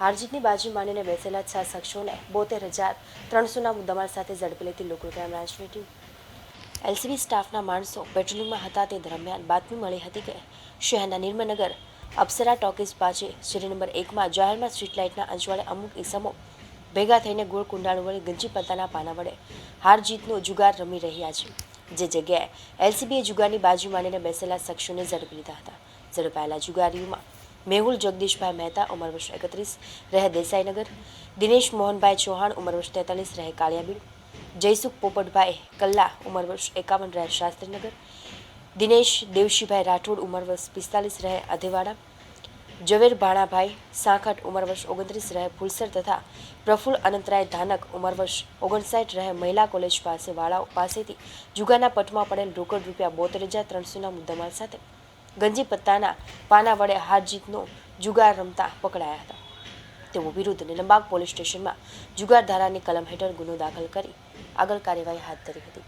હારજીતની બાજુ માનીને બેસેલા છ શખ્સોને બોતેર હજાર ત્રણસોના મુદ્દામાલ સાથે ઝડપી લેતી લોકલ ક્રાઇમ બ્રાન્ચની ટીમ એલસીબી સ્ટાફના માણસો પેટ્રોલિંગમાં હતા તે દરમિયાન બાતમી મળી હતી કે શહેરના નિર્મનગર, અપ્સરા, ટોકીઝ પાસે શ્રી નંબર એકમાં જાહેરમાં સ્ટ્રીટ લાઇટના અંજવાળે અમુક ઈસમો ભેગા થઈને ગોળ કુંડાળું વડે ગંજી પત્તાના પાના વડે હાર જીતનો જુગાર રમી રહ્યા છે. જે જગ્યાએ એલસીબીએ જુગારની બાજુ માનીને બેસેલા શખ્સોને ઝડપી લીધા હતા. ઝડપાયેલા જુગારીઓમાં મેહુલ, જગદીશભાઈ મહેતા, ઉંમર વર્ષ એકત્રીસ, રહે દેસાઈનગર. દિનેશ મોહનભાઈ ચૌહાણ, ઉંમર વર્ષ તેતાલીસ, રહે કાળિયાબીડ. જયસુખ પોપટભાઈ કલ્લા, ઉંમર વર્ષ એકાવન, રહે શાસ્ત્રીનગર. દિનેશ દેવશીભાઈ રાઠોડ, ઉંમર વર્ષ પિસ્તાલીસ, રહે અધેવાડા. ઝવેર ભાણાભાઈ સાંખટ, ઉંમર વર્ષ ઓગણત્રીસ, રહે ફુલસર તથા પ્રફુલ્લ અનંતરાય ધાનક, ઉંમર વર્ષ ઓગણસાઠ, રહે મહિલા કોલેજ પાસે વાળાઓ પાસેથી જુગાના પટમાં પડેલ રોકડ રૂપિયા બોતેર હજાર ત્રણસોના મુદ્દામાલ સાથે. ગંજી પત્તાના પાના વડે હાર જીતનો જુગાર રમતા પકડાયા હતા. તેઓ વિરુદ્ધ નિલંબાગ પોલીસ સ્ટેશનમાં જુગાર ધારાની કલમ હેઠળ ગુનો દાખલ કરી આગળ કાર્યવાહી હાથ ધરી હતી.